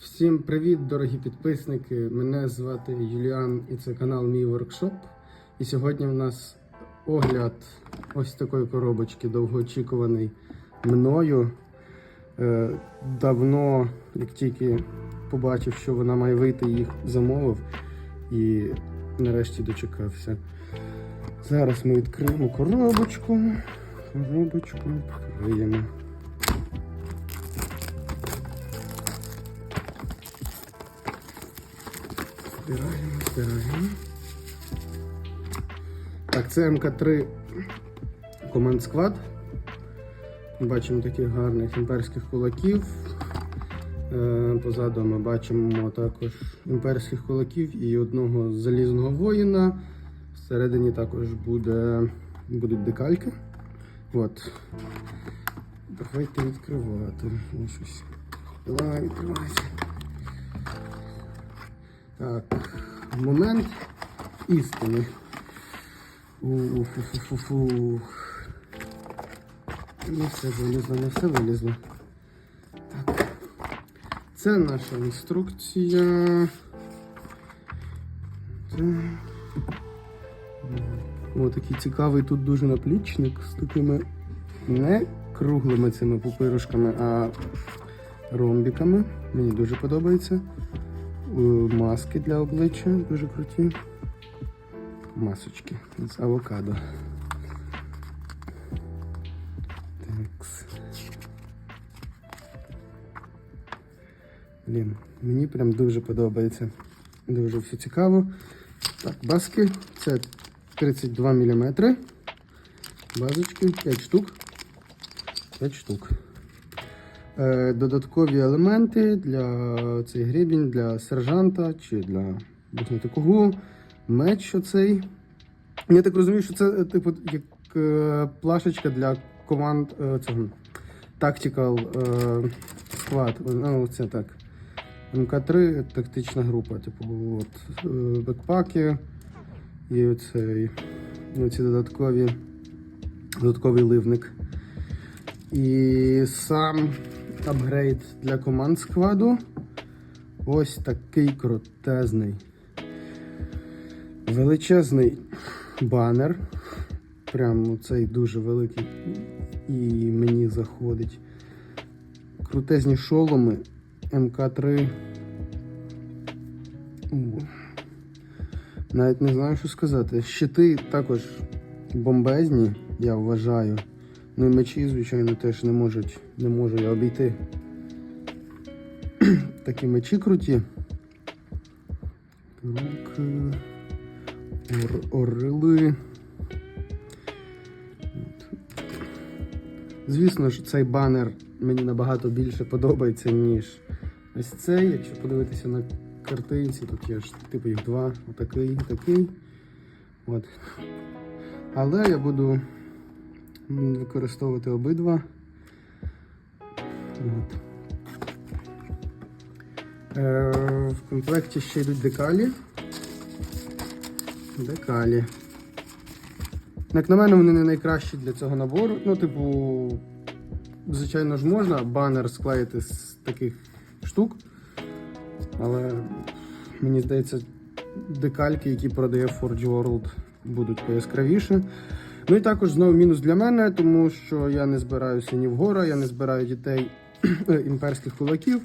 Всім привіт, дорогі підписники! Мене звати Юліан і це канал Мій Воркшоп. І сьогодні в нас огляд ось такої коробочки, довгоочікуваний мною. Е, давно, як тільки побачив, що вона має вийти, їх замовив і нарешті дочекався. Зараз ми відкриємо коробочку. Коробочку відкриємо. Збираємо, збираємо. Так, це МК3 Command Squad. Бачимо таких гарних імперських кулаків. Е, Позаду ми бачимо також імперських кулаків і одного залізного воїна. Всередині також буде, будуть декальки. От. Давайте відкривати. Ось щось. Давай, відкривайся. Так, момент істини. Уфу-фу-фу-фу. Не все вилізло, не все вилізло. Так. Це наша інструкція. О, такий цікавий тут дуже наплічник з такими не круглими цими пупирушками, а ромбіками. Мені дуже подобається. Е, Маски для обличчя дуже круті. Масочки з авокадо. Такс. Блін, мені прям дуже подобається. Дуже все цікаво. Так, баски. Це 32 мм. Базочки 5 штук. 5 штук. Е, Додаткові елементи для цей гребінь для сержанта чи для кугу. Меч оцей. Я так розумію, що це е, типу як е, плашечка для команд цього Tactical Squad. Ну, це так. МК3 тактична група. Типу, от, бекпаки і оцей, оці додаткові, додатковий ливник. І сам апгрейд для команд складу. Ось такий крутезний. Величезний банер. Прям цей дуже великий і мені заходить. Крутезні шоломи МК3. Навіть не знаю, що сказати. Щити також бомбезні, я вважаю. Ну і мечі, звичайно, теж не можуть, не можу я обійти. Такі мечі круті. Так. Ор орли. Звісно ж, цей банер мені набагато більше подобається, ніж ось цей. Якщо подивитися на картинці, тут є ж типу їх два, отакий, такий. От. Але я буду використовувати обидва. От. Е, в комплекті ще йдуть декалі. Декалі. Як на мене, вони не найкращі для цього набору. Ну, типу, звичайно ж можна банер склеїти з таких штук. Але мені здається, декальки, які продає Forge World, будуть пояскравіше. Ну і також знову мінус для мене, тому що я не збираюся ні в гора, я не збираю дітей імперських кулаків,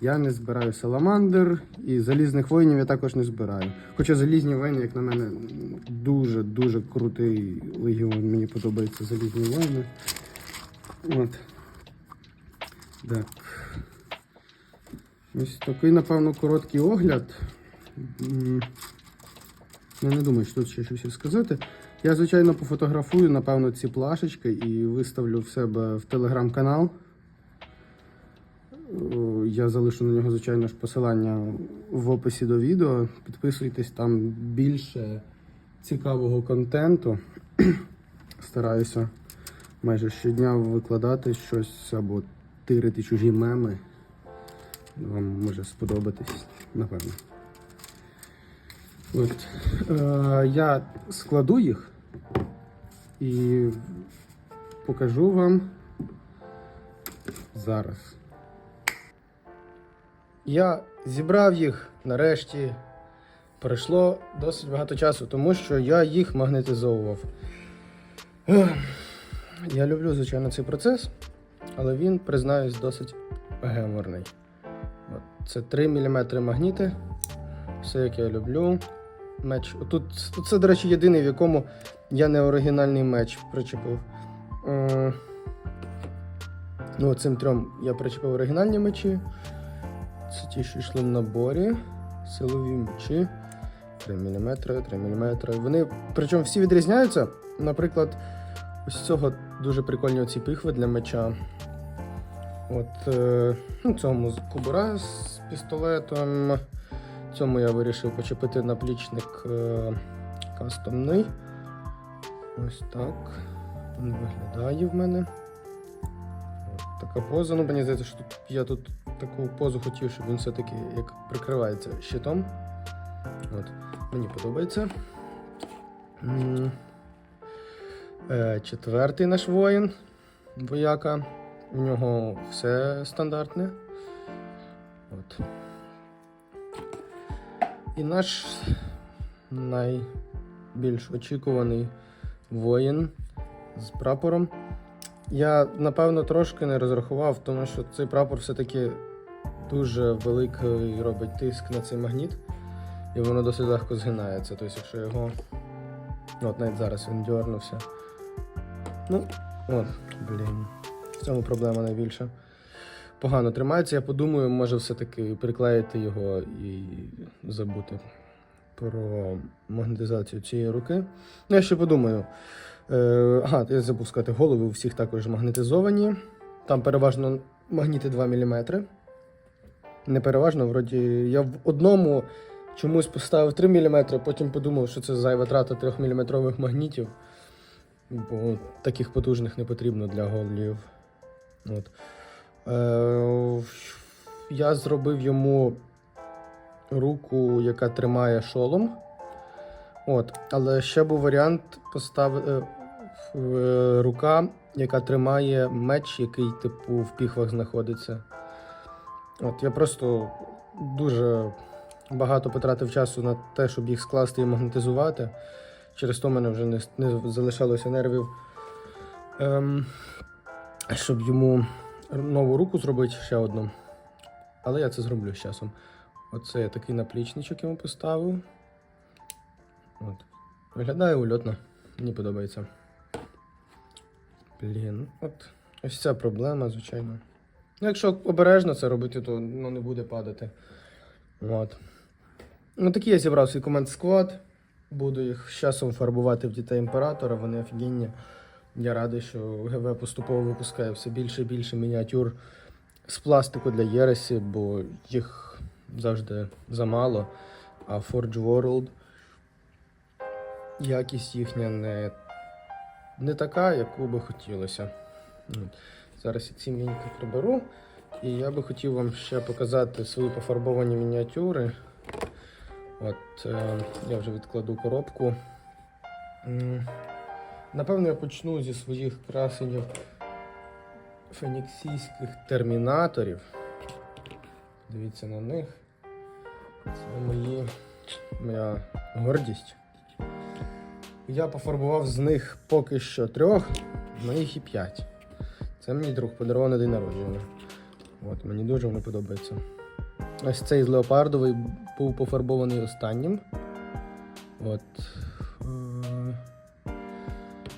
я не збираю саламандр і залізних воїнів я також не збираю. Хоча залізні воїни, як на мене, дуже-дуже крутий легіон. Мені подобаються залізні воїни. От. Так. Ось такий, напевно, короткий огляд. Я не думаю, що тут ще щось сказати. Я, звичайно, пофотографую, напевно, ці плашечки і виставлю в себе в телеграм-канал. Я залишу на нього, звичайно ж, посилання в описі до відео. Підписуйтесь, там більше цікавого контенту. Стараюся майже щодня викладати щось або тирити чужі меми. Вам може сподобатись, напевно. От. Е, я складу їх і покажу вам зараз. Я зібрав їх нарешті. Пройшло досить багато часу, тому що я їх магнетизовував. Я люблю, звичайно, цей процес, але він, признаюсь, досить геморний. Це 3 мм магніти. Все як я люблю. Меч. Тут, тут це, до речі, єдиний, в якому я не оригінальний меч причепив. Ну, цим трьом я причепив оригінальні мечі. Це ті, що йшли в наборі. Силові мечі. 3 мм, 3 мм. Вони, причому всі відрізняються. Наприклад, ось цього дуже прикольні оці пихви для меча. От, е, ну, цьому з кубура з пістолетом. Цьому я вирішив почепити наплічник е, кастомний. Ось так. Він виглядає в мене. От така поза. Ну, мені здається, що тут, я тут таку позу хотів, щоб він все-таки як прикривається щитом. От. Мені подобається. Е, Четвертий наш воїн, вояка. У нього все стандартне. От. І наш найбільш очікуваний воїн з прапором. Я напевно трошки не розрахував, тому що цей прапор все-таки дуже великий робить тиск на цей магніт, і воно досить легко згинається. Тобто, якщо його. Ну, от навіть зараз він дьорнувся. Ну, от, блін. В цьому проблема найбільша. Погано тримається, я подумаю, може все-таки приклеїти його і забути про магнетизацію цієї руки. Я ще подумаю. Е, ага, я забув сказати, голови у всіх також магнетизовані. Там переважно магніти 2 мм. Не переважно, вроді я в одному чомусь поставив 3 мм, потім подумав, що це зайва трата 3 мм магнітів. Бо таких потужних не потрібно для голів. От. Е, я зробив йому руку, яка тримає шолом. От. Але ще був варіант поставити е, рука, яка тримає меч, який, типу, в піхвах знаходиться. От, я просто дуже багато потратив часу на те, щоб їх скласти і магнетизувати. Через то в мене вже не, не залишалося нервів. Ем, щоб йому нову руку зробити ще одну. Але я це зроблю з часом. Оце я такий наплічничок йому поставив. От. Виглядає ульотно. Мені подобається. Блін, от ось ця проблема, звичайно. Ну, якщо обережно це робити, то ну, не буде падати. От. Ну, такий я зібрав свій команд склад. Буду їх з часом фарбувати в дітей імператора, вони офігенні. Я радий, що ГВ поступово випускає все більше і більше мініатюр з пластику для Єресі, бо їх завжди замало. А Forge World якість їхня не, не така, яку би хотілося. Зараз я ці міньки приберу. І я би хотів вам ще показати свої пофарбовані мініатюри. От, е, я вже відкладу коробку. Напевно, я почну зі своїх красенів феніксійських термінаторів. Дивіться на них. Це мої, моя гордість. Я пофарбував з них поки що трьох, моїх і п'ять. Це мені друг подарував на день народження. От, мені дуже воно подобається. Ось цей з леопардовий був пофарбований останнім. От. Е,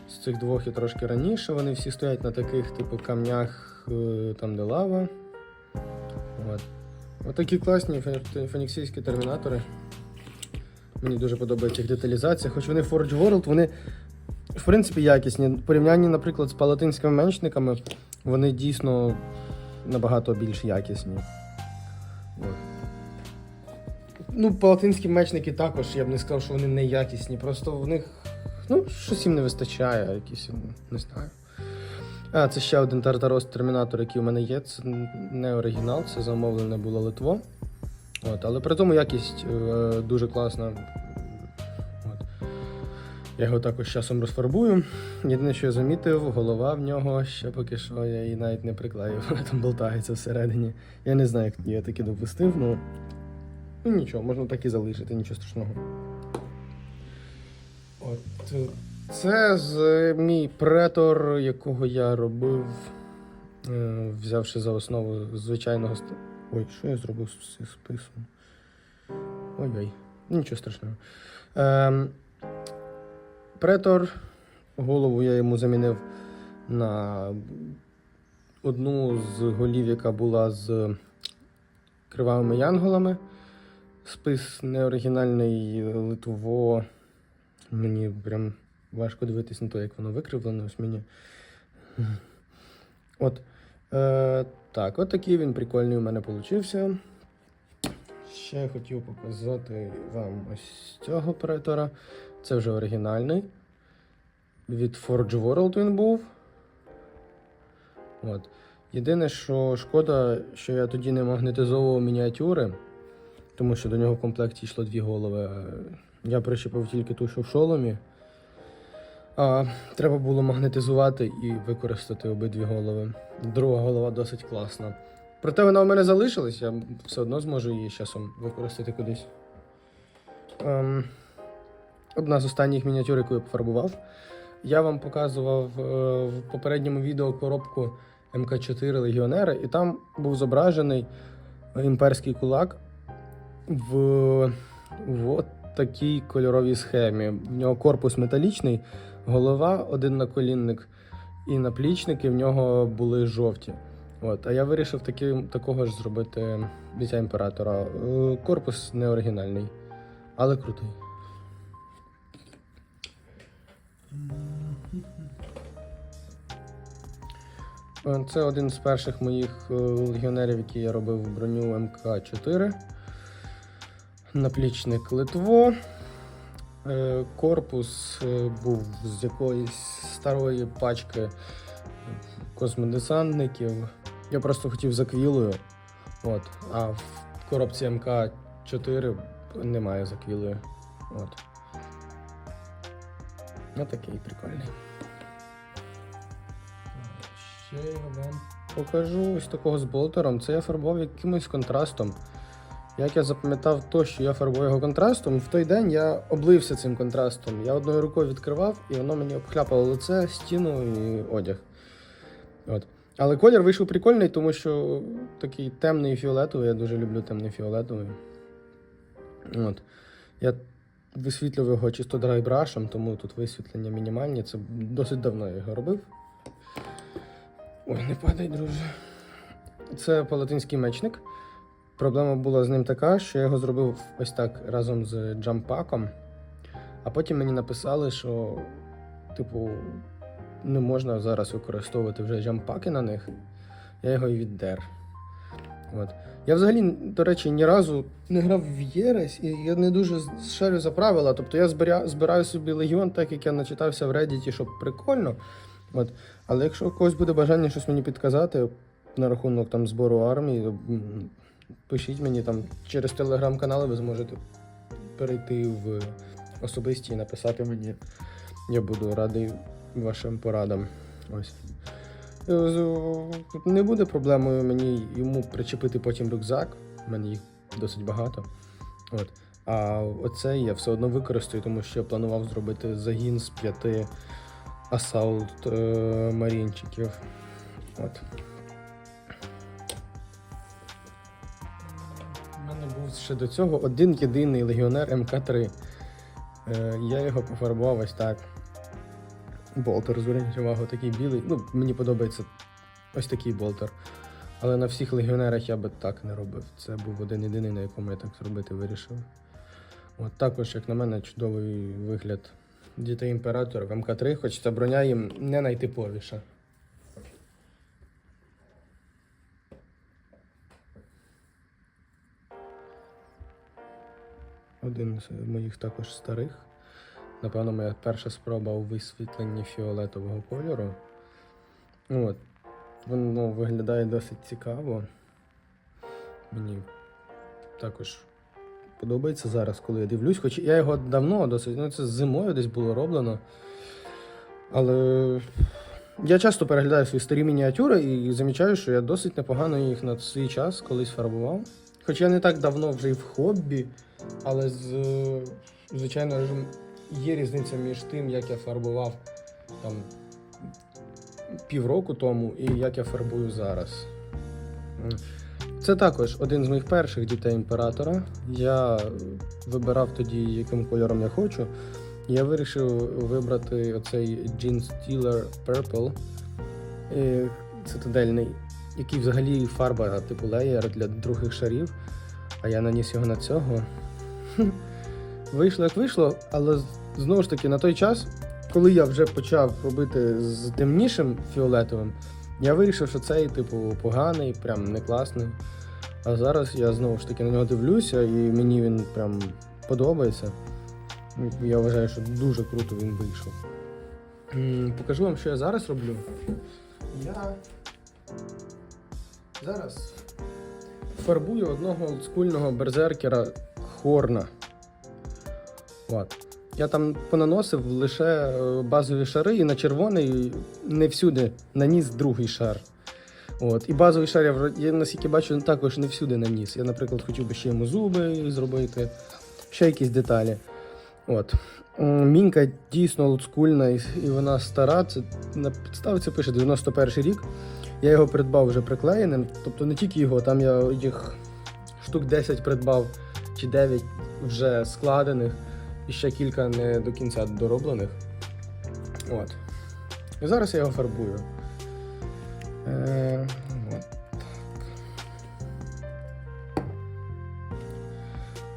З цих двох і трошки раніше. Вони всі стоять на таких, типу, камнях, е, там де лава. От. Отакі класні фе- феніксійські термінатори. Мені дуже подобається їх деталізація, хоч вони Forge World, вони в принципі якісні. В порівнянні, наприклад, з палатинськими меншниками, вони дійсно набагато більш якісні. От. Ну, палатинські мечники також, я б не сказав, що вони не якісні. Просто в них ну, щось їм не вистачає, якісь, не знаю. А, це ще один Тартарос Термінатор, який у мене є. Це не оригінал, це замовлене було Литво. От, але при тому якість е, дуже класна. От. Я його також часом розфарбую. Єдине, що я замітив, голова в нього ще поки що я її навіть не приклеїв, вона там болтається всередині. Я не знаю, як я таки допустив, ну, ну нічого, можна так і залишити, нічого страшного. От е, це з е, мій претор, якого я робив, е, взявши за основу звичайного Ой, що я зробив з цим списом? Ой-ой, нічого страшного. Ем, претор, голову я йому замінив на одну з голів, яка була з кривавими янголами. Спис неоригінальний Литво. Мені прям важко дивитись на те, як воно викривлено. Ось мені. От. Е, так, от такий він прикольний у мене получився. Ще я хотів показати вам ось цього претора. Це вже оригінальний. Від Forge World він був. От. Єдине, що шкода, що я тоді не магнетизовував мініатюри, тому що до нього в комплекті йшло дві голови. Я прищепив тільки ту, що в шоломі. А треба було магнетизувати і використати обидві голови. Друга голова досить класна. Проте вона у мене залишилась, я все одно зможу її з часом використати кудись. Ем, одна з останніх мініатюр, яку я пофарбував. Я вам показував е, в попередньому відео коробку МК4 Легіонера, і там був зображений імперський кулак в, в от такій кольоровій схемі. В нього корпус металічний, голова, один наколінник і наплічники в нього були жовті. От, а я вирішив таки, такого ж зробити дитя імператора. Е, Корпус не оригінальний, але крутий. Е, Це один з перших моїх е, легіонерів, які я робив в броню МК-4. Наплічник Литво. Е, Корпус е, був з якоїсь старої пачки космодесантників. Я просто хотів з аквілою. От. А в коробці МК-4 немає з аквілою. От. Ну такий прикольний. Ще я вам покажу ось такого з болтером. Це я фарбував якимось контрастом. Як я запам'ятав то, що я фарбую його контрастом, в той день я облився цим контрастом. Я одною рукою відкривав, і воно мені обхляпало лице, стіну і одяг. От. Але колір вийшов прикольний, тому що такий темний фіолетовий. Я дуже люблю темний фіолетовий. От. Я висвітлював його чисто драйбрашем, тому тут висвітлення мінімальні. Це досить давно я його робив. Ой, не падай, друже. Це палатинський мечник. Проблема була з ним така, що я його зробив ось так разом з джампаком. А потім мені написали, що, типу, не можна зараз використовувати вже джампаки на них. Я його і віддер. От. Я взагалі, до речі, ні разу не грав в Єресь, і я не дуже шарю за правила. Тобто я збираю, збираю собі легіон, так як я начитався в Reddit, щоб прикольно. От. Але якщо у когось буде бажання щось мені підказати на рахунок там збору армії, пишіть мені там через телеграм-канали, ви зможете перейти в особисті і написати мені. Я буду радий вашим порадам. Ось. Е, Не буде проблемою мені йому причепити потім рюкзак. У мене їх досить багато. От. А оцей я все одно використаю, тому що я планував зробити загін з п'яти асаулт е, марінчиків. От. Ще до цього один єдиний легіонер МК-3. Е, я його пофарбував ось так. Болтер, зверніть увагу, такий білий. Ну, мені подобається ось такий болтер. Але на всіх легіонерах я би так не робив. Це був один єдиний, на якому я так зробити вирішив. От також, як на мене, чудовий вигляд дітей імператора в МК-3, хоч ця броня їм не найтиповіша. Один з моїх також старих. Напевно, моя перша спроба у висвітленні фіолетового кольору. Ну, От. Воно виглядає досить цікаво. Мені також подобається зараз, коли я дивлюсь. Хоч я його давно досить, ну це зимою десь було роблено. Але я часто переглядаю свої старі мініатюри і замічаю, що я досить непогано їх на свій час колись фарбував. Хоч я не так давно вже і в хобі, але з, звичайно є різниця між тим, як я фарбував там півроку тому і як я фарбую зараз. Це також один з моїх перших дітей імператора. Я вибирав тоді, яким кольором я хочу. Я вирішив вибрати оцей Jean Steeler Purple е, цитадельний, який взагалі фарба типу леєр для других шарів. А я наніс його на цього. Вийшло як вийшло, але знову ж таки на той час, коли я вже почав робити з темнішим фіолетовим, я вирішив, що цей, типу, поганий, прям не класний. А зараз я знову ж таки на нього дивлюся, і мені він прям подобається. Я вважаю, що дуже круто він вийшов. Покажу вам, що я зараз роблю. Я зараз фарбую одного олдскульного берзеркера Хорна. От. Я там понаносив лише е, базові шари, і на червоний не всюди наніс другий шар. От. І базовий шар я, наскільки бачу, також не всюди наніс. Я, наприклад, хотів би ще йому зуби зробити, ще якісь деталі. От. Мінька дійсно олдскульна і вона стара. Це на підставці пише 91 рік. Я його придбав вже приклеєним. Тобто не тільки його, там я їх штук 10 придбав чи 9 вже складених, і ще кілька не до кінця дороблених. От. І зараз я його фарбую. Е, от.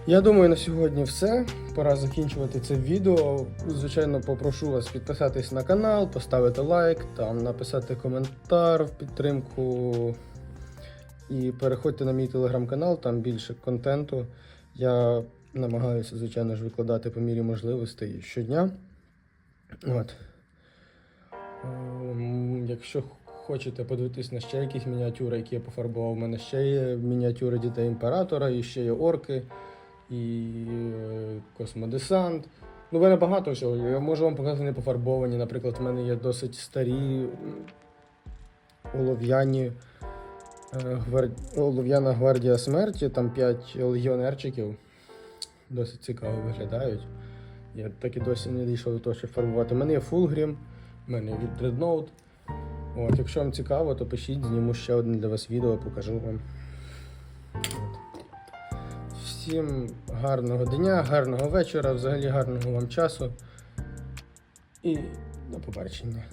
Я думаю, на сьогодні все. Пора закінчувати це відео. Звичайно, попрошу вас підписатись на канал, поставити лайк, там написати коментар в підтримку. І переходьте на мій телеграм-канал, там більше контенту. Я намагаюся, звичайно ж, викладати по мірі можливостей щодня. От. Ем, Якщо хочете подивитись на ще якісь мініатюри, які я пофарбував, у мене ще є мініатюри дітей імператора, і ще є орки, і е, космодесант. Ну, в мене багато всього. Я можу вам показати не пофарбовані. Наприклад, в мене є досить старі олов'яні. е. Олов'яна гвардія смерті, там 5 легіонерчиків. Досить цікаво виглядають. Я так і досі не дійшов до того, щоб фарбувати. У мене є Fulgrim, у мене є Dreadnought. От, якщо вам цікаво, то пишіть, зніму ще одне для вас відео, покажу вам. Всім гарного дня, гарного вечора, взагалі гарного вам часу. І до побачення.